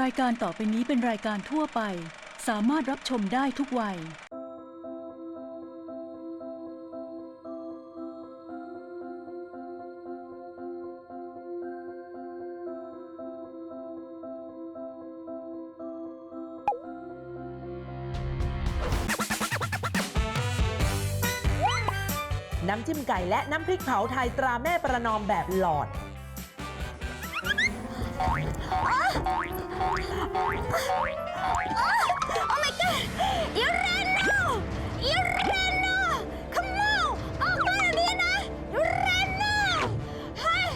รายการต่อไปนี้เป็นรายการทั่วไป สามารถรับชมได้ทุกวัย น้ำจิ้มไก่และน้ำพริกเผาไทยตราแม่ประนอมแบบหลอด Oh my god! Ireno! Ireno! Come on! ออกมาเดี๋ยวนี้นะ Ireno! เฮ้ย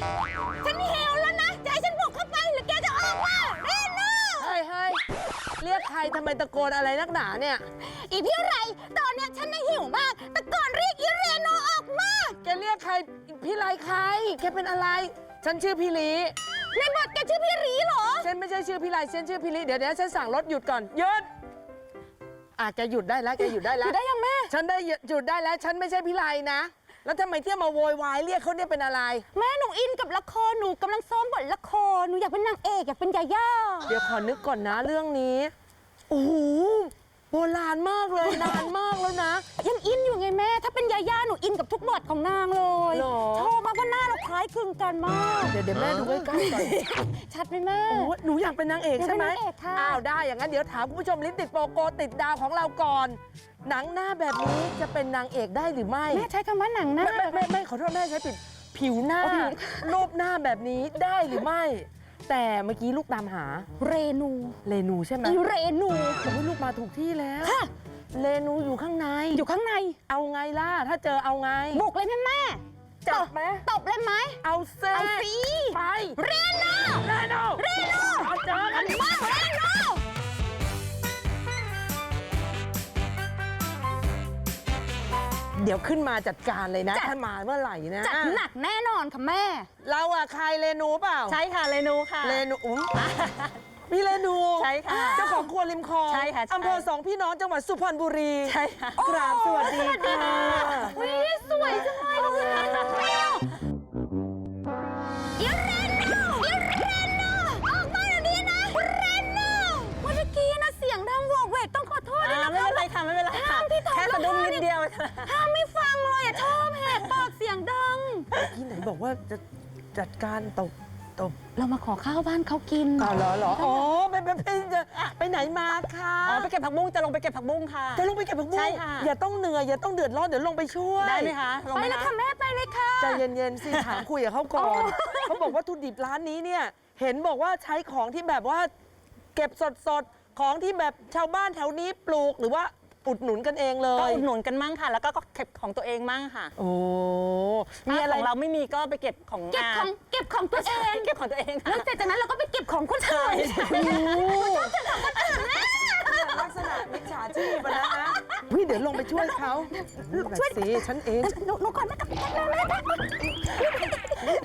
ฉันหิวแล้วนะจะให้ฉันบุกเข้าไปหรือแกจะออกมา Ireno! เฮ้ยเฮ้ยเรียกใครทำไมตะโกนอะไรนักหนาเนี่ย อีพี่ไร ตอนเนี้ยฉันน่ะหิวมากแต่ก่อนเรียกอิเรโนออกมา แกเรียกใครพี่ไรใคร แกเป็นอะไร ฉันชื่อพี่ลีในบท แกชื่อพี่รีเหรอ ฉันไม่ใช่ชื่อพี่ไรฉันชื่อพี่ลีเดี๋ยวเดี๋ยวฉันสั่งรถหยุดก่อนหยุดอะแกหยุดได้แล้วแกหยุดได้แล้วหยุดได้ยังแม่ ฉันได้หยุดได้แล้ว ฉันไม่ใช่พี่ไรนะ แล้วทำไมเที่ยวมาโวยวายเรียกเขาเนี่ยเป็นอะไร แม่หนูอินกับละครหนูกำลังซ้อมบทละครหนูอยากเป็นนางเอกอยากเป็นยาย่า เดี๋ยวขอนึกก่อนนะเรื่องนี้โอ้โหโบราณมากเลย นานมากแล้วนะ ยังอินอยู่ไงแม่ ถ้าเป็นยาย่าหนูอินกับทุกบทของนางเลยหรอ ชอบมากเพราะหน้าเราคล้ายคลึงกันมาก เดี๋ยวเดี๋ยวแม่ดูใกล้ๆก่อนชัดไหมแม่ โอ้หนูอยากเป็นนางเอกใช่ไหมอยากเป็นนางเอกค่ะ อ้าวได้ อย่างนั้นเดี๋ยวถามคุณผู้ชมลิ้นติดโปโกติดดาวของเราก่อน หนังหน้าแบบนี้จะเป็นนางเอกได้หรือไม่ แม่ใช้คำว่าหนังหน้า ไม่ไม่ไม่ไม่ขอโทษแม่ใช้ผิด ผิวหน้าอ๋อผิวรูปหน้าแบบนี้ได้หรือไม่ แต่เมื่อกี้ลูกตามหาเรนูเรนูใช่ไหมอีเรนูโอ้ยลูกมาถูกที่แล้วค่ะเรนูอยู่ข้างใน อยู่ข้างใน เอาไงล่ะ ถ้าเจอเอาไง บุกเลยแม่แม่จับไหมตบเลยไหมเอาเซ่เอาสิไปเรนูเรนูเรนูเอาเจอกันมาเรนู เดี๋ยวขึ้นมาจัดการเลยนะถ้ามาเมื่อไหร่นะจัดหนักแน่นอนค่ะแม่ เราอะใครเรนูเปล่าใช่ค่ะเรนูค่ะ เรนูอุ๊ยพี่เรนูใช่ค่ะเจ้าของครัวริมคลองใช่ค่ะใช่ อำเภอสองพี่น้องจังหวัดสุพรรณบุรีใช่ค่ะกราบสวัสดีค่ะ วิสวยจังเลยคุณ ไม่เป็นไรค่ะไม่เป็นไรค่ะห้ามที่ถอดแค่สะดุ้งรองเท้านิดเดียวห้ามไม่ฟังเลยอะชอบแหกปากเสียงดัง ที่ไหนบอกว่าจะจัดการตบตบเรามาขอข้าวบ้านเขากินอ๋อเหรอเหรออ๋อไปไปไปจะไปไหนมาคะอ๋อไปเก็บผักบุ้งจะลงไปเก็บผักบุ้งค่ะ จะลงไปเก็บผักบุ้งใช่ค่ะ อย่าต้องเหนื่อยอย่าต้องเดือดร้อนเดี๋ยวลงไปช่วยได้ไหมคะลงไปไหมเลยคะค่ะแม่ไปเลยค่ะ ใจเย็นๆสิถามคุยกับเขาก่อนเขาบอกว่าทุดิบร้านนี้เนี่ย เห็นบอกว่าใช้ของที่แบบว่า เก็บสดๆ ของที่แบบชาวบ้านแถวนี้ปลูกหรือว่าอุดหนุนกันเองเลก็ย อุดหนุนกันมั่งค่ะ แล้วก็เก็บของตัวเองมั่งค่ะโอ้มีมีอะอะไรไรเราไม่มีก็ไปเก็บของเก็บของเก็บของตัวเองเก็บของตัวเองค่ะ แล้วเสร็จจากนั้นเราก็ไปเก็บของคนอื่นลักษณะมิจฉาชีพอะนะฮะพี่เดี๋ยวลงไปช่วยเขาช่วยสิฉันเอง หนูหนูก่อนแม่กับแม่แม่แม่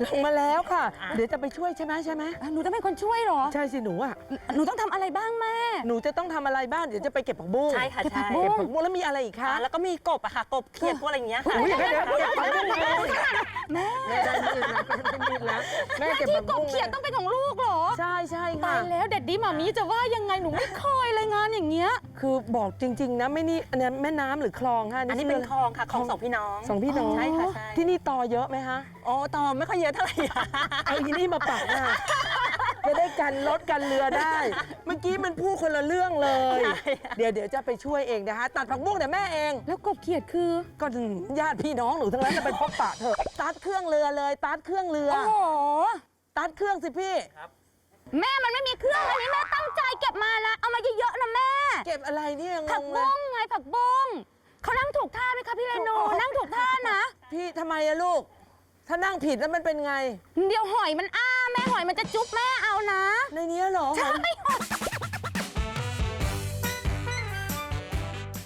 ลงมาแล้วค่ะ เดี๋ยวจะไปช่วยใช่ไหมใช่ไหมหนูต้องเป็นคนช่วยเหรอ ใช่สิหนูอะ หนูต้องทำอะไรบ้างแม่ หนูจะต้องทำอะไรบ้างเดี๋ยวจะไปเก็บผักบุ้งใช่ค่ะเก็บผัใช่กบุ้เก็บงผักบุ้งแล้วมีอะไรอีกคะค่ะแล้วก็มีกบอะค่ะ กบเขียดพวกอะไรอย่างเงี้ยค่ะ อุ๊ยเดี๋ยวเดี๋ยวเดี๋ยวผักบุ้งเลยแม่แม่ได้มีดนะได้มีดแล้วแม่เก็บที่ผักกบบุ้งเขียดต้องเป็นของลูกเหรอ ใช่ใช่ตาค่ะยแล้วเด็ดดีหมามีจะว่ายังไงหนูไม่เคยเลยงานอย่างเงี้ย คือบอกจริง ๆ นะไม่นี่อันนี้แม่น้ำหรือคลองฮะอันนี้เป็นคลองค่ะของสองพี่น้องสองพี่น้องใช่ค่ะใช่ที่นี่ต่อเยอะไหมฮะโอ้ตอไม่ค่อยเยอะเท่าไหร่ค่ะเอาอีนี่มาปักอะจะได้กันรถกันเรือได้ เมื่อกี้มันพูดคนละเรื่องเลยใช่เดี๋ยวเดี๋ยวจะไปช่วยเองนะคะตัดผักบุ้งเดี๋ยวแม่เอง แล้วกบเขียดคือก็ญาติพี่น้องหนูทั้งนั้นจะเป็นพบปะเถอะตัดเครื่องเรือเลยตัดเครื่องเรือโอ้โหตัดเครื่องสิพี่ แม่มันไม่มีเครื่องอันนี้แม่ตั้งใจเก็บมาแล้วเอามาเยอะๆนะแม่ เก็บอะไรเนี่ยงผักงเลยบุ้งไงผักบุ้งเขานั่งถูกท่าไหมคะพี่เรโนนั่งถูกท่านะ พี่ทำไมอะลูก ถ้านั่งผิดแล้วมันเป็นไง เดี๋ยวหอยมันอ้าแม่หอยมันจะจุ๊บแม่เอานะ ในเนี้ยเหรอ ใช่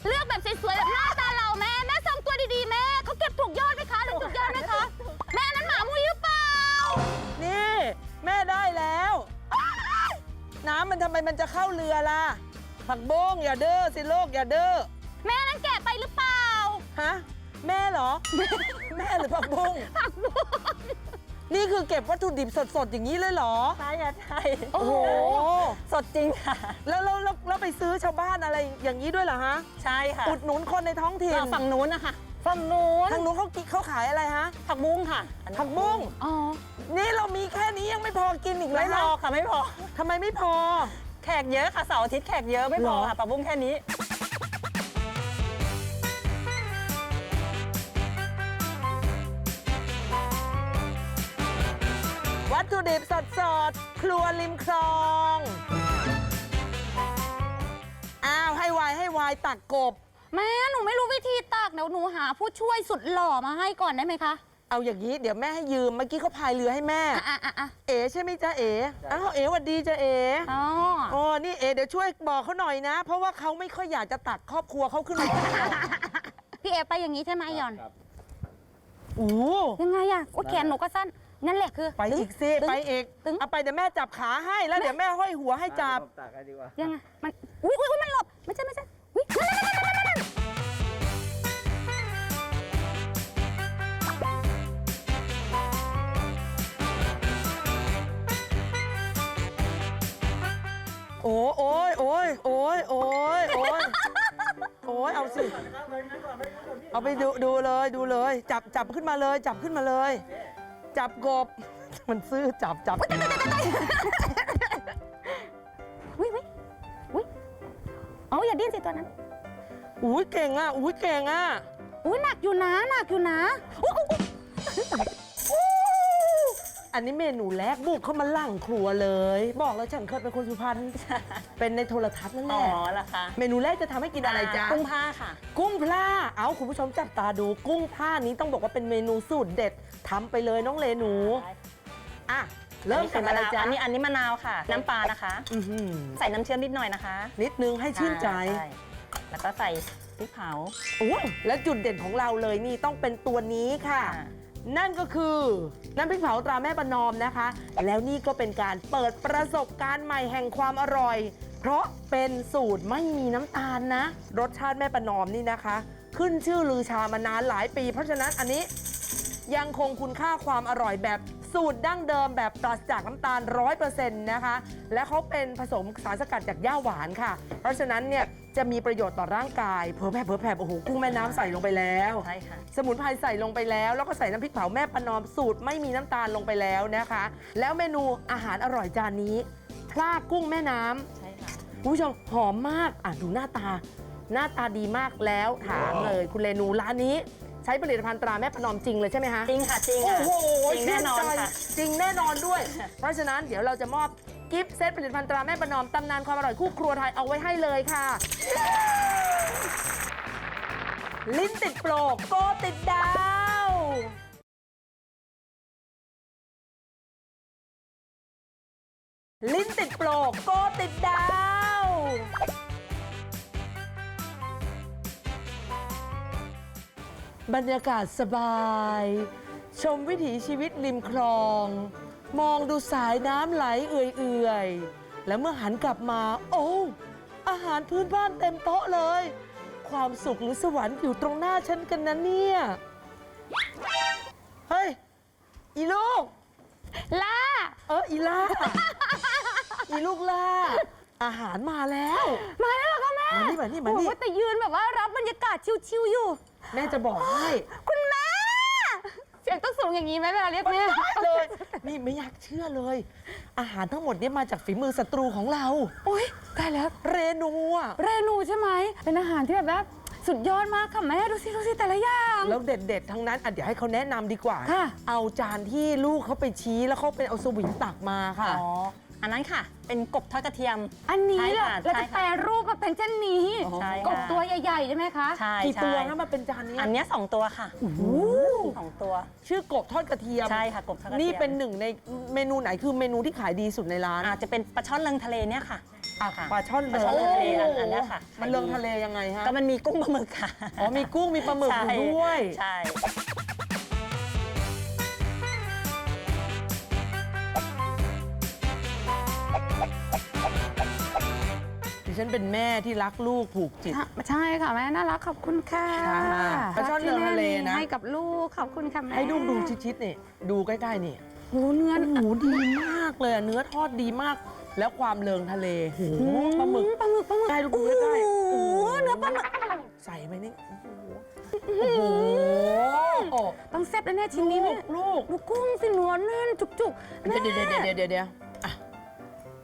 เลือกแบบสวยๆแบบหน้า น้ำมันทำไมมันจะเข้าเรือล่ะ ผักบุ้งอย่าเด้อสิโลกอย่าเด้อ แม่นั้นแกะไปหรือเปล่า ฮะ แม่เหรอ แม่หรือผักบุ้ง ผักบุ้งนี่คือเก็บวัตถุดิบสดๆ อย่างนี้เลยเหรอ ใช่ค่ะใช่โอ้โห สดจริงค่ะ แล้วแล้วแล้วแล้วไปซื้อชาวบ้านอะไรอย่างนี้ด้วยเหรอฮะ ใช่ค่ะอุดหนุนคนในท้องถิ่นก็ฝั่งนู้นนะคะ ฝั่งนู้นทางนู้นเขากิเขาขายอะไรฮะ ผักบุ้งค่ะอันนี้ผักบุ้งอ๋อนี่เรามีแค่นี้ยังไม่พอกินอีกเลไม่ยพนะอค่ะไม่พอทำไมไม่พอ แขกเยอะค่ะเสาร์อาทิตย์แขกเยอะไม่พอเหรอค่ะผักบุ้งแค่นี้วัตถุดิบสดๆครัวริมคลอง อ้าว ให้วายให้วายตักกบ แม่หนูไม่รู้วิธี ตักเดี๋ยวหนูหาผู้ช่วยสุดหล่อมาให้ก่อนได้ไหมคะเอาอย่างนี้เดี๋ยวแม่ให้ยืมเมื่อกี้เขาพายเรือให้แม่ อะอะอะอะเอ๋ใช่ไหมจ๊ะเอ๋อ้าวเอ๋หวัดดีจ้ะเอ๋อ๋อโอ้นี่เอ๋เดี๋ยวช่วยบอกเขาหน่อยนะ เพราะว่าเขาไม่ค่อยอยากจะตักครอบครัวเขาขึ้นมาพี่เอไปอย่างนี้ใช่ไหมหยอนโอ้ยังไงอะโอ้แขนหนูก็สั้นนั่นแหละคือไปอีกสิตึง ไปอีกตึงเอาไปเดี๋ยวแม่จับขาให้แล้วเดี๋ยวแม่ห้อยหัวให้จับยังไงมันอุ้ยอุ้ยอุ๊ยมันหลบไม่ใช่ไม่ใช่อุ้ยนั่นนั่นนั่นนั่นนั่น โอ้โอ้ยโอ้ยโอ้ยโอ้ยโอ้ยโอ้ยเอาสิ เอาไปดูดูเลยดูเลย จับจับขึ้นมาเลย จับขึ้นมาเลย จับกบ มันซื้อจับจับอุ้ยอุ้ยอุ้ยเอาอย่าดิ้นสิตัวนั้น อุ้ยเก่งอะอุ้ยเก่งอะอุ้ยหนักอยู่นะหนักอยู่นะอุ๊ยอุ๊ยอุ๊ย อันนี้เมนูแรกบุกเข้ามาหลั่งครัวเลย บอกแล้วฉันเคยเป็นคนสุพรรณเป็นในโทรทัศน์นั่นแหอ๋อละเหรอคะเมนูแรกจะทำให้กินอะไรจ๊ะ กุ้งผ้าค่ะ กุ้งพล่าเอาคุณผู้ชมจับตาดูกุ้งพล่านี้ต้องบอกว่าเป็นเมนูสูตรเด็ดทำไปเลยน้องเลหนูอะเริ่มจากอะไรจ๊ะอันนี้อันนี้มะนาวค่ะ น้ำปลานะคะ อื้อหือใส่น้ำเชื่อมนิดหน่อยนะคะนิดนึงให้ชื่นใจช่แล้วก็ใส่พริกเผาโอ้และจุดเด่นของเราเลยนี่ต้องเป็นตัวนี้ค่ะค่ะ นั่นก็คือน้ำพริกเผาตราแม่ประนอมนะคะ แล้วนี่ก็เป็นการเปิดประสบการณ์ใหม่แห่งความอร่อย เพราะเป็นสูตรไม่มีน้ำตาลนะ รสชาติแม่ประนอมนี่นะคะ ขึ้นชื่อลือชามานานหลายปี เพราะฉะนั้นอันนี้ยังคงคุณค่าความอร่อยแบบ สูตรดั้งเดิมแบบปราศจากน้ำตาล 100%นะคะ และเขาเป็นผสมสารสกัดจากหญ้าหวานค่ะ เพราะฉะนั้นเนี่ยจะมีประโยชน์ต่อร่างกาย เผลอแผ่เผลอแผ่โอ้โหกุ้งแม่น้ำใส่ลงไปแล้ว ใช่ค่ะ สมุนไพรใส่ลงไปแล้ว แล้วก็ใส่น้ำพริกเผาแม่ประนอมสูตรไม่มีน้ำตาลลงไปแล้วนะคะ แล้วเมนูอาหารอร่อยจานนี้พลากุ้งแม่น้ำ ใช่ค่ะ คุณผู้ชมหอมมาก อะดูหน้าตา หน้าตาดีมากแล้วถามเลย คุณเรนูร้านนี้ ใช้ผลิตภัณฑ์ตราแม่ประนอมจริงเลยใช่ไหมคะจริงค่ะจริงโอ้ค่ะโหจริงแน่นอนชื่ใจค่ะ จริงแน่นอนด้วย เพราะฉะนั้นเดี๋ยวเราจะมอบกิฟต์เซตผลิตภัณฑ์ตราแม่ประนอมตำนานความอร่อยคู่ครัวไทยเอาไว้ให้เลยค่ะ ลิ้นติดโปรกโกติดดาว บรรยากาศสบาย ชมวิถีชีวิตริมคลอง มองดูสายน้ำไหลเอื่อยๆ แล้วเมื่อหันกลับมา โอ้ อาหารพื้นบ้านเต็มโต๊ะเลย ความสุขหรือสวรรค์อยู่ตรงหน้าฉันกันนะเนี่ย เฮ้ย อีลูก ล่า เอออีล่า อีลูกล่า อาหารมาแล้ว มาแล้วเหรอคะแม่มานี่มานี่มานี่โอ้โหแต่ยืนแบบว่ารับบรรยากาศชิวๆอยู่ แม่จะบอกให้คุณแม่ เสียงต้องสูงอย่างนี้ไหมเวลาเรียกแม่เลย นี่ไม่อยากเชื่อเลย อาหารทั้งหมดเนี่ยมาจากฝีมือศัตรูของเราโอ๊ยตายแล้ว เรนูอะเรนูใช่ไหม เป็นอาหารที่แบบว่าสุดยอดมากค่ะแม่ ดูสิดูสิแต่ละอย่าง แล้วเด็ดๆทั้งนั้นอะเดี๋ยวให้เขาแนะนำดีกว่า ค่ะ เอาจานที่ลูกเขาไปชี้แล้วเขาเป็นเอาสวิงตักมาค่ะ อ๋อ อันนั้นค่ะ เป็นกบทอดกระเทียม อันนี้ใช่เหรอค่ะเราใช่จะค่ะแปรรูปมาเป็นเช่นนี้อ๋อใช่กค่ะบตัวใหญ่ๆ ใช่ไหมคะใช่กี่ใช่ตัวนะมาเป็นจานเนี้ยอันเนี้ยสองตัวค่ะโอ้โหสองตัว ชื่อกบทอดกระเทียมใช่ค่ะกบทอดกระเทียม นี่เป็นหนึ่งในเมนูไหนคือเมนูที่ขายดีสุดในร้านอาจจะเป็นปลาช่อนเลิงทะเลเนี่ยค่ะอะค่ะ ปลาช่อนปลาช่อนเลิงทะเลอันอันเนี้ยค่ะมันเลิงทะเลยังไงฮะก็มันมีกุ้งปลาหมึกค่ะอ๋อมีกุ้งมีปลาหมึกอยู่ด้วย ใช่ดิ ฉันเป็นแม่ที่รักลูกผูกจิต ใช่ค่ะแม่น่ารักขอบคุณค่ะค่ะปลาช่อนเรือทะเลนะ ให้กับลูกขอบคุณค่ะแม่ให้ลูกดูชิดๆนี่ดูใกล้ๆนี่โอ้เนื้อหมูดีมากเลยอะเนื้อทอดดีมาก แล้วความเลิงทะเลโอ้โหปลาหมึกปลาหมึกปลาหมึกใกล้ลูกดูใกล้ๆโอ้โหเนื้อปลาหมึกใส่ไปนี่โอ้โหโอ้โหต้องแซ่บแน่ๆชิ้นนี้ลูเนี่กยลูกดูกุ้งสิเนื้อแน่นจุกๆแม่เดี๋ยวเดี๋ยวเดี๋ยวเดี๋ยวเดี๋ยวอะ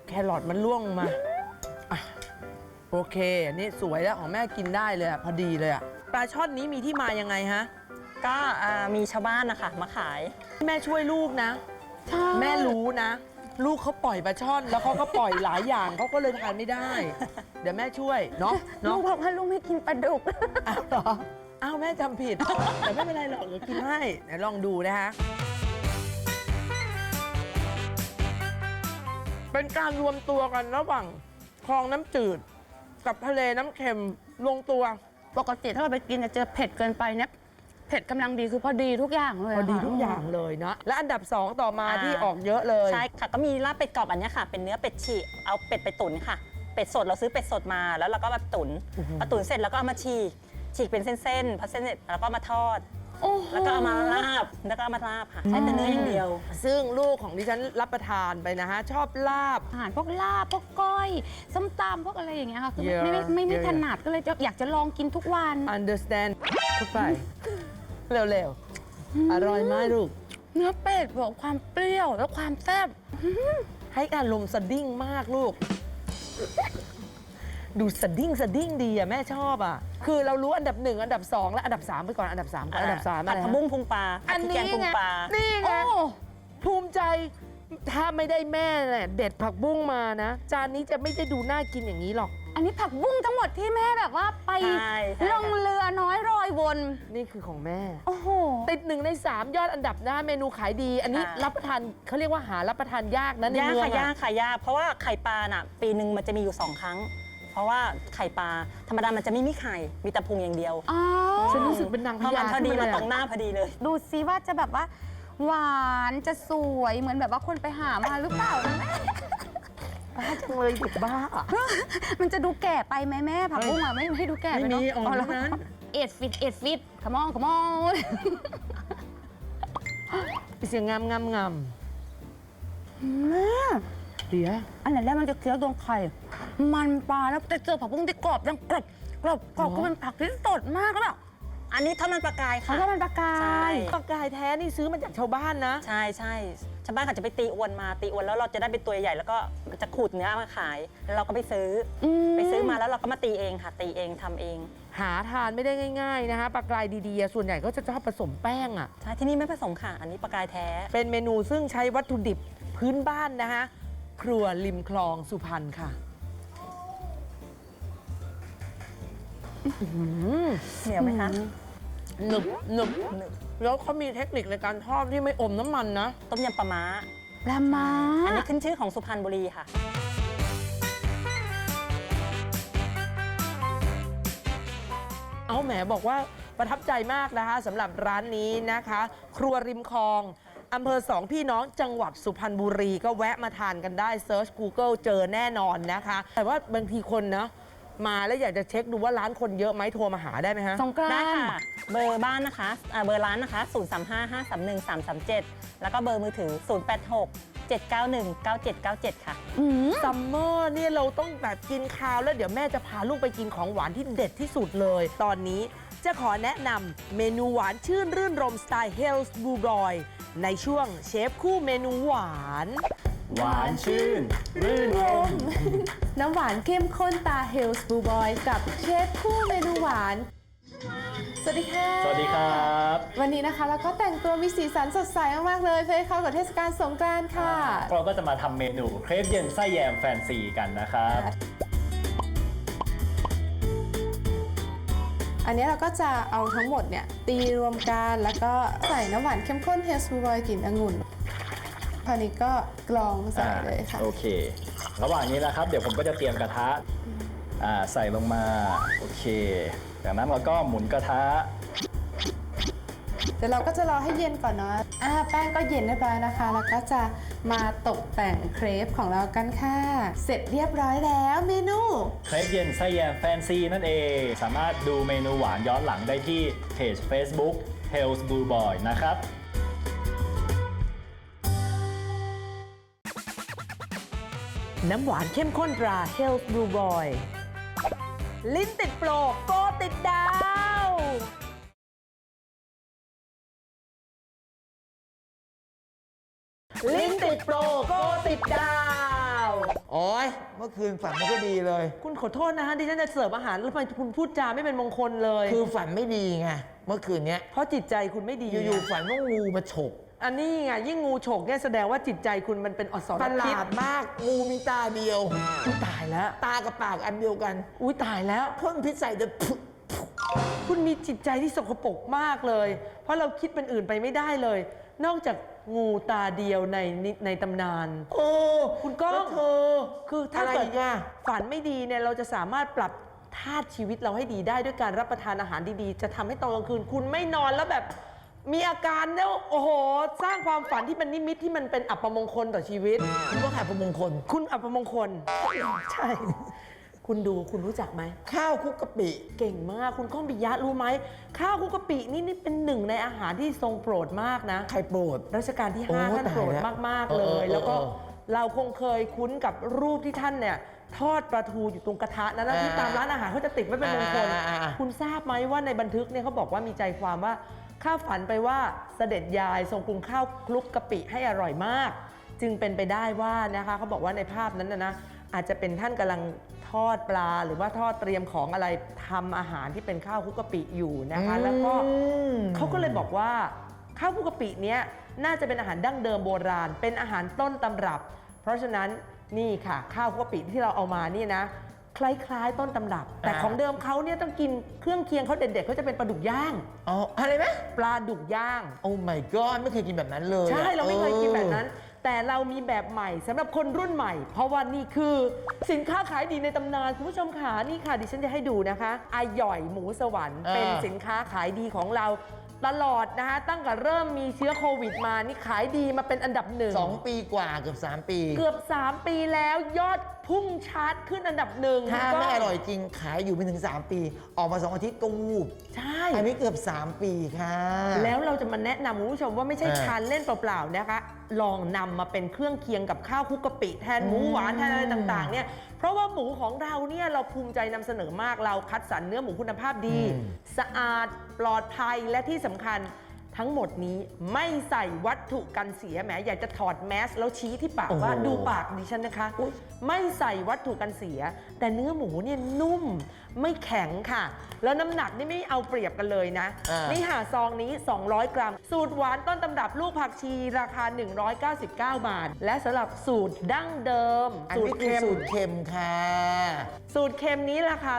แครอทมันล่วงมาอะ โอเคอันนี้สวยแล้วของแม่กินได้เลยอะพอดีเลยอะปลาช่อนนี้มีที่มายังไงฮะก็อ่ามีชาวบ้านนะคะมาขาย แม่ช่วยลูกนะใช่แม่รู้นะ ลูกเขาปล่อยปลาช่อน แล้วเขาก็ปล่อยหลายอย่างเขาก็เลยทานไม่ได้ เดี๋ยวแม่ช่วยเนาะลูเนาะกบอกว่าลูกไม่กินปลาดุก อ้าวเหรออ้าวแม่จำผิดแต่ไม่เป็นไรหรอกเดี๋ยวกินให้เดี๋ยวลองดูนะคะเป็นการรวมตัวกันระหว่างคลองน้ำจืด กับทะเลน้ำเค็มลงตัว ปกติถ้าเราไปกินจะเจอเผ็ดเกินไปเนี่ยเผ็ดกำลังดีคือพอดีทุกอย่างเลยพอดีค่ะ ทุกอย่างเลยนะ และอันดับสองต่อมาอ่า ที่ออกเยอะเลย ใช่ค่ะก็มีลาบเป็ดกรอบอันเนี้ยค่ะ เป็นเนื้อเป็ดฉีกเอาเป็ดไปตุ๋นค่ะ เป็ดสดเราซื้อเป็ดสดมาแล้วเราก็มาตุ๋นพอตุ๋นเสร็จแล้วก็เอามาฉีกฉีกเป็นเส้นๆพอเส้นเสร็จแล้วก็มาทอด โอ้โหแล้วก็เอามาลาบ แล้วก็เอามาลาบค่ะใช้แต่เนื้ออย่างเดียว ซึ่งลูกของดิฉันรับประทานไปนะฮะ ชอบลาบ อาหารพวกลาบพวกก้อยส้มตำพวกอะไรอย่างเงี้ยค่ะคือเยอะไม่ไม่ไม่ไม่เยอะ ถนัดก็เลยจะอยากจะลองกินทุกวัน understand เข้าไป เร็วๆ อร่อยมากลูก เนื้อเป็ดบอกความเปรี้ยวและความแซ่บให้อารมณ์สดิ้งมากลูก ดูสดิ้งสดิ้งดีอะแม่ชอบอะคือเรารู้อันดับหนึ่งอันดับสองและอันดับสามไปก่อนอันดับสามก่อนอันดับสามผัอะดไรผักฮะบุ้งพุงปลาอันผัดพริกแกนี้งพุงไงปลานี่ไงโอ้ภูมิใจถ้าไม่ได้แม่เนี่ยเด็ดผักบุ้งมานะ จานนี้จะไม่ได้ดูน่ากินอย่างนี้หรอก อันนี้ผักบุ้งทั้งหมดที่แม่แบบว่าไปใช่ใช่ลงเรือน้อยรอยวน นี่คือของแม่โอ้โหติดหนึ่งในสามยอดอันดับนะเมนูขายดี อันนี้ค่ะรับประทานเขาเรียกว่าหารับประทานยากนะในยากเมืองค่ะอะยากค่ะยากเพราะว่าไข่ปลาน่ะ ปีหนึ่งมันจะมีอยู่สองครั้ง เพราะว่าไข่ปลาธรรมดามันจะไม่มีไข่ มีแต่พุงอย่างเดียวอ๋อฉันรู้สึกเป็นนางเพพราะญามันพอดีขึ้มันเลยตรงหน้าพอดีเลย ดูซิว่าจะแบบว่า หวานจะสวยเหมือนแบบว่าคนไปหามาหรือเปล่านะแม่ บ้าจังเลยเด็กบ้า มันจะดูแก่ไปไหมแม่ผักบุ้งอะไม่ไม่ให้ดูแก่ไปไม่เนาะมีอ่อนเหรทั้งนั้น เอ็ดฟิตเอ็ดฟิตขมองขมองเสียงงามงามงามแม่ เดี๋ยวอันไหนแรกมันจะเคี้ยวตรงไข่ มันปลาแล้วจะเจอผักบุ้งที่กรอบยังกรอบกรอบกรอบก็เป็นผักที่สดมากแล้วแบบอันนี้ทอดมันปลากายเขาค่ะก็มันปลากาใช่ ย ปลากายแท้นี่ซื้อมาจากชาวบ้านนะ ใช่ใช่ชาวบ้านเขาจะไปตีอวนมาตีอวนแล้วเราจะได้เป็นตัวใหญ่แล้วก็จะขูดเนื้อมาขายแล้วเราก็ไปซื้ออม ไปซื้อมาแล้วเราก็มาตีเองค่ะ ตีเองทำเองหาทานไม่ได้ง่าย ๆ นะคะปลากรายดีๆอะส่วนใหญ่ก็จะชอบผสมแป้งอะ ใช่ที่นี่ไม่ผสมค่ะ อันนี้ปลากายแท้ เป็นเมนูซึ่งใช้วัตถุดิบพื้นบ้านนะคะ ครัวริมคลองสุพรรณค่ะอื้อหือเหนียวไหมคะ หนึบหนึบหนึบแล้วเขามีเทคนิคในการทอดที่ไม่อมน้ำมันนะ ต้มยำปลาม้าละมาอันนี้ขึ้นชื่อของสุพรรณบุรีค่ะ เอาแหมบอกว่าประทับใจมากนะคะสำหรับร้านนี้นะคะ ครัวริมคลอง อำเภอสองพี่น้องจังหวัดสุพรรณบุรีก็แวะมาทานกันได้เซิร์ช Google เจอแน่นอนนะคะ แต่ว่าบางทีคนนะมาแล้วอยากจะเช็คดูว่าร้านคนเยอะไหมโทรมาหาได้ไหมฮะ สงกราได้นต์ค่ะเบอร์บ้านนะคะอ่าเบอร์ร้านนะคะ 0 3 5 5 3 1 3 3 7 แล้วก็เบอร์มือถือ 0 8 6 7 9 1 9 7 9 7 ค่ะ อืมซัมเมอร์เนี่ยเราต้องแบบกินข้าวแล้วเดี๋ยวแม่จะพาลูกไปกินของหวานที่เด็ดที่สุดเลย ตอนนี้ จะขอแนะนำเมนูหวานชื่นรื่นรมสไตล์เฮลส์บูบอยในช่วงเชฟคู่เมนูหวาน หวานชื่น รื่นรม น้ำหวานเข้มข้นตาเฮลส์บูบอยกับเชฟคู่เมนูหวาน สวัสดีค่ะ สวัสดีครับ วันนี้นะคะเราก็แต่งตัวมีสีสันสดใสมากๆเลยเพื่อให้เข้ากับเทศกาลสงกรานต์ค่ะ เราก็จะมาทำเมนูเครปเย็นไส้แยมแฟนซีกันนะครับ อันนี้เราก็จะเอาทั้งหมดเนี่ยตีรวมกันแล้วก็ใส่น้ำหวานเข้มข้นเฮสบูรอยกลิ่นองุ่นคราวนี้ก็กรองใส่เลยค่ะ โอเค ระหว่างนี้นะครับ เดี๋ยวผมก็จะเตรียมกระทะใส่ลงมา โอเค จากนั้นเราก็หมุนกระทะ แต่เราก็จะรอให้เย็นก่อนเนาะอ่าแป้งก็เย็นเรียบร้อยนะคะ แล้วก็จะมาตกแต่งเครปของเรากันค่ะ เสร็จเรียบร้อยแล้วเมนู เครปเย็นไส้แยมแฟนซีนั่นเอง สามารถดูเมนูหวานย้อนหลังได้ที่เพจ Facebook h e l l s Blue Boy นะครับน้ำหวานเข้มข้นตรา Health Blue Boy ลิ้นติดโปรโกติดดาว ลิ้นติดโปรโกติดดาว โอ้ยเมื่อคืนฝันไม่ค่อยดีเลย คุณขอโทษนะฮะดิฉันจะเสิร์ฟอาหารแล้วทำไมคุณพูดจาไม่เป็นมงคลเลย คือฝันไม่ดีไงเมื่อคืนเนี้ยเพราะจิตใจคุณไม่ดีอยู่ๆฝันว่างูมาฉกอันนี้ไงยิ่งงูฉกเนี่ยแสดงว่าจิตใจคุณมันเป็นอสรประหพิษลาดมากงูมีตาเดียวอุ๊ยตายแล้ว ตากับปากอันเดียวกันอุ้ยตายแล้ว พ่นพิษใส่จะพุคุณมีจิตใจที่สกปรกมากเลย เพราะเราคิดเป็นอื่นไปไม่ได้เลย นอกจาก งูตาเดียวในนิในตำนาน โอ้คุณก้องแล้วเธอคือถ้าอะไรเกิดอีกอะฝันไม่ดีเนี่ยเราจะสามารถปรับธาตุชีวิตเราให้ดีได้ด้วยการรับประทานอาหารดีๆ จะทำให้ตอนกลางคืน คุณไม่นอนแล้วแบบ มีอาการแล้วโอ้โห สร้างความฝันที่เป็นนิมิตที่มันเป็นอัปมงคลต่อชีวิต คุณก็ขายประมงคล คุณอัปมงคล ใช่ คุณดูคุณรู้จักไหม ข้าวคลุกกะปิ เก่งมากคุณก้องปิยะรู้ไหม ข้าวคลุกกะปินี่นี่เป็นหนึ่งในอาหารที่ทรงโปรดมากนะ ใครโปรด รัชกาลที่โอ้5ท่านโปรดตายแล้วมาก ๆเอเลอเออยแล้วก็เออเราคงเคยคุ้นกับรูปที่ท่านเนี่ย ทอดปลาทูอยู่ตรงกระทะนั้นนะอ่าที่ตามร้านอาหารเขาจะติดไว้เป็นมงคลอ่าอ่าอ่า คุณทราบไหมว่าในบันทึกเนี่ยเขาบอกว่ามีใจความว่าข้าฝันไปว่าเสด็จยายทรงปรุงข้าวคลุกกะปิให้อร่อยมาก จึงเป็นไปได้ว่านะคะเขาบอกว่าในภาพนั้นนะนะ อาจจะเป็นท่านกำลังทอดปลา หรือว่าทอดเตรียมของอะไรทำอาหารที่เป็นข้าวคลุกกะปิอยู่นะคะ แล้วก็มเขาก็เลยบอกว่าข้าวคลุกกะปิเนี้ยน่าจะเป็นอาหารดั้งเดิมโบราณ เป็นอาหารต้นตำรับ เพราะฉะนั้นนี่ค่ะ ข้าวคลุกกะปิที่เราเอามานี่นะ คล้ายๆ ต้นตำรับ แต่อ่าของเดิมเขาเนี่ยต้องกินเครื่องเคียงเขาเด็ดๆเขาจะเป็นปลาดุกย่างอ๋ออะไรนะปลาดุกย่างโอ้ my god ไม่เคยกินแบบนั้นเลยอะใช่เราไม่เคยกินแบบนั้นเอ แต่เรามีแบบใหม่สำหรับคนรุ่นใหม่ เพราะว่านี่คือสินค้าขายดีในตำนานคุณผู้ชมขานี่ค่ะดิฉันจะให้ดูนะคะอายอยหมูสวรรค์ เออ เป็นสินค้าขายดีของเราตลอดนะคะตั้งแต่เริ่มมีเชื้อโควิดมานี่ขายดีมาเป็นอันดับหนึ่งสองปีกว่าเกือบสามปี เกือบ 3 ปีแล้วยอด พุ่งชาร์ตขึ้นอันดับหนึ่งถ้าก็ไม่อร่อยจริงขายอยู่ไม่ถึง 3 ปี ออกมา2อาทิตย์ก็วูบใช่อันนี้เกือบ 3 ปีค่ะ แล้วเราจะมาแนะนำคุณผู้ชมว่าไม่ใช่เออทานเล่นเปล่าๆนะคะ ลองนำมาเป็นเครื่องเคียงกับข้าวคลุกกะปิแทนหมูหวานแทนอะไรต่างๆเนี่ยเพราะว่าหมูของเราเนี่ยเราภูมิใจนำเสนอมากเราคัดสรรเนื้อหมูคุณภาพดี สะอาดปลอดภัยและที่สำคัญ ทั้งหมดนี้ไม่ใส่วัตถุกันเสียแหมอยากจะถอดแมสแล้วชี้ที่ปากว่าโอ้โห ดูปากดิฉันนะคะไม่ใส่วัตถุกันเสีย แต่เนื้อหมูเนี่ยนุ่มไม่แข็งค่ะ แล้วน้ำหนักนี่ไม่เอาเปรียบกันเลยนะ อ่านี่หาซองนี้ 200 กรัม สูตรหวานต้นตำรับลูกผักชีราคา 199 บาท และสำหรับสูตรดั้งเดิม อันสูตนี้รคือเค็มสูตรเค็มค่ะ สูตรเค็มนี้ราคา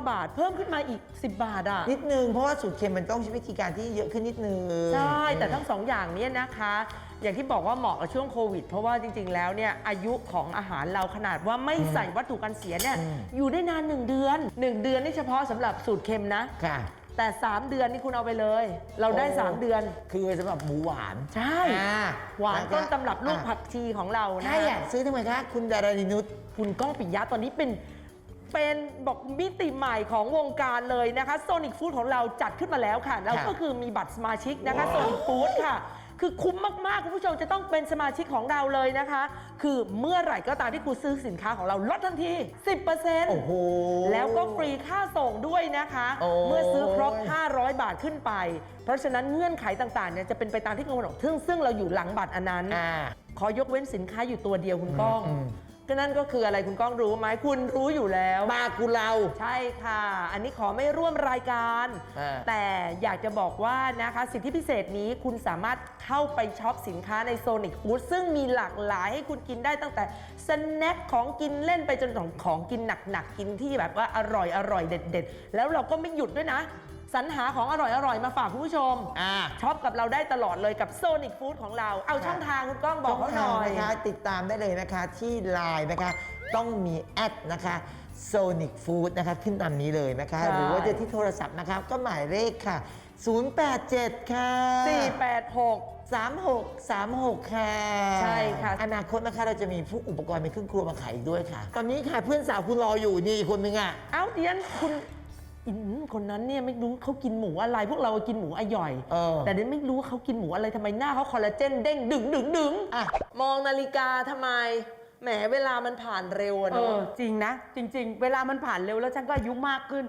209 บาท เพิ่มขึ้นมาอีก 10 บาทอะ นิดนึง เพราะว่าสูตรเค็มมันต้องใช้วิธีการที่เยอะขึ้นนิดนึงใช่ แต่ทั้งสองอย่างเนี้นะคะ อย่างที่บอกว่าเหมาะกับช่วงโควิด เพราะว่าจริง ๆ แล้วเนี่ยอายุของอาหารเราขนาดว่าไม่ใส่วัตถุกันเสียเนี่ยอยู่ได้นาน 1 เดือน 1 เดือนนี่เฉพาะสำหรับสูตรเค็มนะ ค่ะ แต่ 3 เดือนนี่คุณเอาไปเลย เราได้โอ้3เดือน คือสำหรับหมูหวาน ใช่ อ่าหวานต้นตำรับลูกอะผักชีของเรานะถ้าอยากซื้อทำไมคะคุณดารานินุช คุณก้องปิยะตอนนี้เป็น เป็นบอกมิติใหม่ของวงการเลยนะคะโซนิกฟู้ดของเราจัดขึ้นมาแล้วค่ะแล้วครับก็คือมีบัตรสมาชิกนะคะโซนิกฟู้ดค่ะ คือคุ้มมาก ๆ คุณผู้ชมจะต้องเป็นสมาชิกของเราเลยนะคะ คือเมื่อไหร่ก็ตามที่คุณซื้อสินค้าของเราลดทันที 10%โอ้โห แล้วก็ฟรีค่าส่งด้วยนะคะ โอ้เมื่อซื้อครบ 500 บาทขึ้นไป เพราะฉะนั้นเงื่อนไขต่างๆเนี่ยจะเป็นไปตามที่กำหนดซึ่งซึ่งเราอยู่หลังบัตรอันนั้น อ่า ขอยกเว้นสินค้าอยู่ตัวเดียวคุณก้อง อืม ก็นั่นก็คืออะไรคุณก้องรู้ไหมคุณรู้อยู่แล้วบากุเรา ใช่ค่ะ อันนี้ขอไม่ร่วมรายการ อ่า แต่อยากจะบอกว่านะคะสิทธิพิเศษนี้คุณสามารถเข้าไปช็อปสินค้าในโซนิกฟู้ดซึ่งมีหลากหลายให้คุณกินได้ตั้งแต่สแน็คของกินเล่นไปจนถึงของกินหนักๆ กินที่แบบว่าอร่อยอร่อยเด็ด ๆ แล้วเราก็ไม่หยุดด้วยนะ สรรหาของอร่อยอร่อยๆมาฝากคุณผู้ชมอ่า ช็อปกับเราได้ตลอดเลยกับโซนิกฟู้ดของเรา เอาช่องทางคุณก้องบอกเขาหน่อย ช่งทงนะคะติดตามได้เลยนะคะที่ไลน์นะคะ ต้องมีแอดนะคะ Sonic Food นะคะขึ้นตามนี้เลยนะคะ ใช่ หรือว่าจะที่โทรศัพท์นะคะก็หมายเลขค่ะ 087 ค่ะ 486 3636 ค่ะใช่ค่ะ อนาคตนะคะเราจะมีพวกอุปกรณ์เป็นเครื่องครัวมาขายอีกด้วยค่ะ ตอนนี้ค่ะเพื่อนสาวคุณรออยู่นี่อีกคนนึงอะ เอ้าเดียนคุณ อินคนนั้นเนี่ยไม่รู้เขากินหมูอะไร พวกเรากินหมูอร่อย เออ แต่เดียนไม่รู้เขากินหมูอะไรทำไมหน้าเขาคอลลาเจนเด้งดึงดึงดึงอะ มองนาฬิกาทำไม แหมเวลามันผ่านเร็วอะเอเนาะอจริงนะ จริง ๆ เวลามันผ่านเร็วแล้วฉันก็อายุมากขึ้น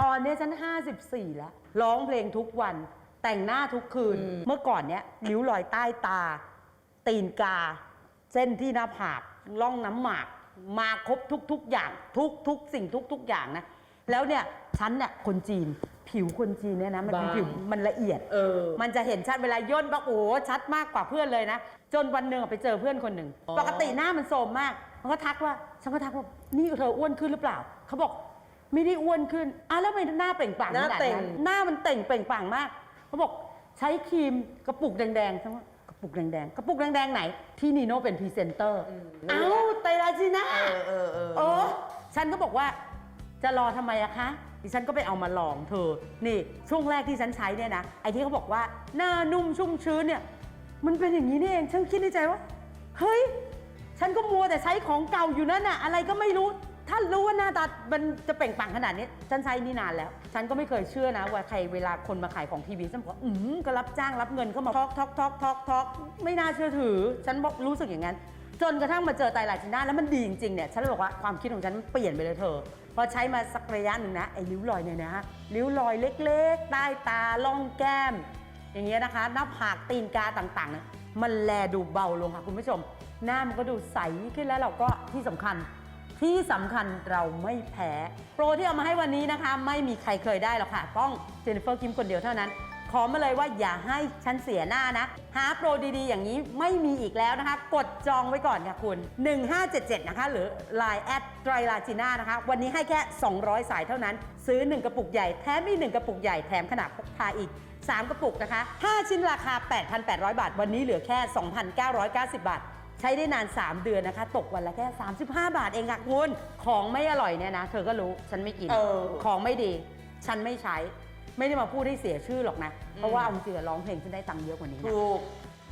ตอนเนี้ยฉัน 54 แล้ว ร้องเพลงทุกวัน แต่งหน้าทุกคืน เมื่อก่อนเนี้ยริ้วรอยใต้ตา ตีนกา เส้นที่หน้าผากล่องน้ำหมาก มาครบทุก ๆ อย่าง ทุก ๆ สิ่งทุก ๆ อย่างนะ แล้วเนี่ยฉันเนี่ยคนจีน ผิวคนจีนเนี่ยนะมันเป็นบาง ผิวมันละเอียด เออ มันจะเห็นชัดเวลาย่นปะโอ้โหชัดมากกว่าเพื่อนเลยนะ จนวันหนึ่งอะไปเจอเพื่อนคนหนึ่ง อ๋อ ปกติหน้ามันโทรมมาก มันก็ทักว่าฉันก็ทักว่านี่เธออ้วนขึ้นหรือเปล่า เขาบอกไม่ได้อ้วนขึ้นอะแล้วทำไมหน้าเปล่งปลั่งหน้าขนาดเต่งนั้นหน้ามันเต่งเปล่งปลั่งมาก เขาบอกใช้ครีมกระปุกแดงๆฉันว่ากระปุกแดงๆกระปุกแดงๆไหนที่นีโน่เป็นพรีเซนเตอร์เอ้าไตรราจีน่า เออเออเออ โอ้ฉันก็บอกว่า จะรอทำไมอะคะ ดิฉันก็ไปเอามาลองเธอ นี่ช่วงแรกที่ฉันใช้เนี่ยนะ ไอ้ที่เขาบอกว่าหน้านุ่มชุ่มชื้นเนี่ย มันเป็นอย่างนี้นี่เอง ฉันคิดในใจว่า เฮ้ย ฉันก็มัวแต่ใช้ของเก่าอยู่นั่นน่ะ อะไรก็ไม่รู้ ถ้ารู้ว่าหน้าตา มันจะเปล่งปลั่งขนาดนี้ ฉันใช้นี่นานแล้ว ฉันก็ไม่เคยเชื่อนะว่าใครเวลาคนมาขายของทีวีฉันบอกว่าอืมก็รับจ้างรับเงินเข้ามาทอกทอกทอกทอกทอกไม่น่าเชื่อถือ ฉันบอกรู้สึกอย่างนั้น จนกระทั่งมาเจอไตรลาจิน่าแล้วมันดีจริงๆเนี่ย ฉันเลยบอกว่าความคิดของฉันมันเปลี่ยนไปเลยเธอ พอใช้มาสักระยะหนึ่งนะไอ้ริ้วรอยเนี่ยนะฮะริ้วรอยเล็กๆ ใต้ตาล่องแก้ม อย่างเงี้ยนะคะ หน้าผากตีนกาต่างๆเนี่ยมันแลดูเบาลงค่ะคุณผู้ชม หน้ามันก็ดูใสขึ้นแล้วเราก็ที่สำคัญที่สำคัญเราไม่แพ้ โปรที่เอามาให้วันนี้นะคะ ไม่มีใครเคยได้หรอกค่ะ ต้องเจนนิเฟอร์คิมคนเดียวเท่านั้น ขอมาเลยว่าอย่าให้ฉันเสียหน้านะ หาโปรดีๆ อย่างนี้ไม่มีอีกแล้วนะคะ กดจองไว้ก่อนค่ะคุณ 1577 นะคะ หรือ Line แอดไตรลาจิน่านะคะ วันนี้ให้แค่ 200 สายเท่านั้น ซื้อ 1 กระปุกใหญ่ แถมอีก 1 กระปุกใหญ่ แถมขนาดพกพาอีก 3 กระปุกนะคะ 5 ชิ้นราคา 8,800 บาท วันนี้เหลือแค่ 2,990 บาทใช้ได้นาน 3 เดือนนะคะ ตกวันละแค่ 35 บาทเองค่ะคุณ ของไม่อร่อยเนี่ยนะ เธอก็รู้ ฉันไม่กินเออของไม่ดี ฉันไม่ใช้ ไม่ได้มาพูดให้เสียชื่อหรอกนะ เพราะว่าเอาจริงๆอะร้องเพลงฉันได้ตังค์เยอะกว่านี้นะ ถูก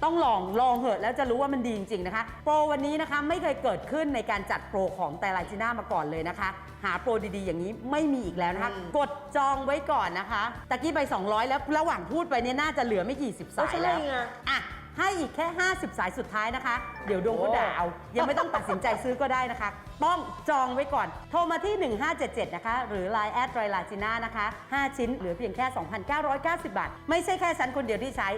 ต้องลองลองเหอะแล้วจะรู้ว่ามันดีจริง ๆ นะคะ โปรวันนี้นะคะไม่เคยเกิดขึ้นในการจัดโปรของแต่ลาจิน่ามาก่อนเลยนะคะ หาโปรดีๆ อย่างนี้ไม่มีอีกแล้วนะคะ อืม กดจองไว้ก่อนนะคะตะกี้ไป 200 แล้วระหว่างพูดไปเนี่ยน่าจะเหลือไม่กี่สิบสายแล้วโอ้ใช่ไงอะ ให้อีกแค่ 50 สายสุดท้ายนะคะ เดี๋ยวดวงก็ด่าเอายังไม่ต้องตัดสินใจซื้อก็ได้นะคะ ต้องจองไว้ก่อน โทรมาที่ 1577 นะคะ หรือ Line แอดไรลาจิน่านะคะ 5 ชิ้นเหลือเพียงแค่ 2,990 บาท ไม่ใช่แค่ฉันคนเดียวที่ใช้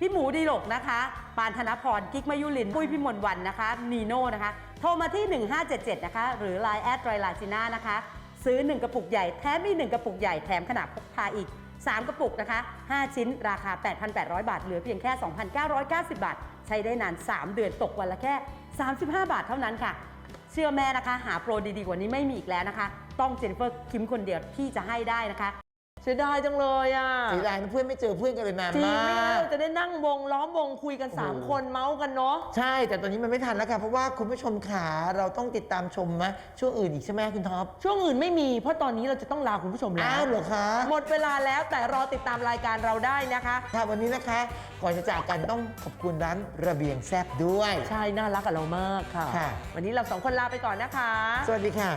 พี่หมูดีหลกนะคะ ปานธนพร กิ๊กมายุลิน ปุ้ยพิมลวันนะคะ นีโน่นะคะ โทรมาที่ 1577 นะคะ หรือ Line แอดไรลาจิน่านะคะ ซื้อ 1 กระปุกใหญ่ แถมอีก1กระปุกใหญ่ แถมขนาดพกพาอีก 3 กระปุกนะคะ 5 ชิ้นราคา 8,800 บาท เหลือเพียงแค่ 2,990 บาท ใช้ได้นาน 3 เดือนตกวันละแค่ 35 บาทเท่านั้นค่ะ เชื่อแม่นะคะ หาโปรดีๆกว่านี้ไม่มีอีกแล้วนะคะ ต้องเจนเฟอร์คิมคนเดียวที่จะให้ได้นะคะ สียดายจังเลยอะเสียดายนะเพื่อนไม่เจอเพื่อนกันเลยนานจริงมาไม่งั้นก เราจะได้นั่งวงล้อมวงคุยกัน3คนเมาส์กันเนาะ ใช่แต่ตอนนี้มันไม่ทันแล้วค่ะ เพราะว่าคุณผู้ชมขาเราต้องติดตามชมนะช่วงอื่นอีกใช่ไหมคุณท็อปช่วงอื่นไม่มี เพราะตอนนี้เราจะต้องลาคุณผู้ชมแล้อ้าวว เหรอคะหมดเวลาแล้วแต่รอติดตามรายการเราได้นะคะ ค่ะวันนี้นะคะ ก่อนจะจากกันต้องขอบคุณร้านระเบียงแซบด้วย ใช่ น่ารักกับเรามากค่ะ ค่ะ วันนี้เราสองคนลาไปก่อนนะคะ สวัสดีค่ะ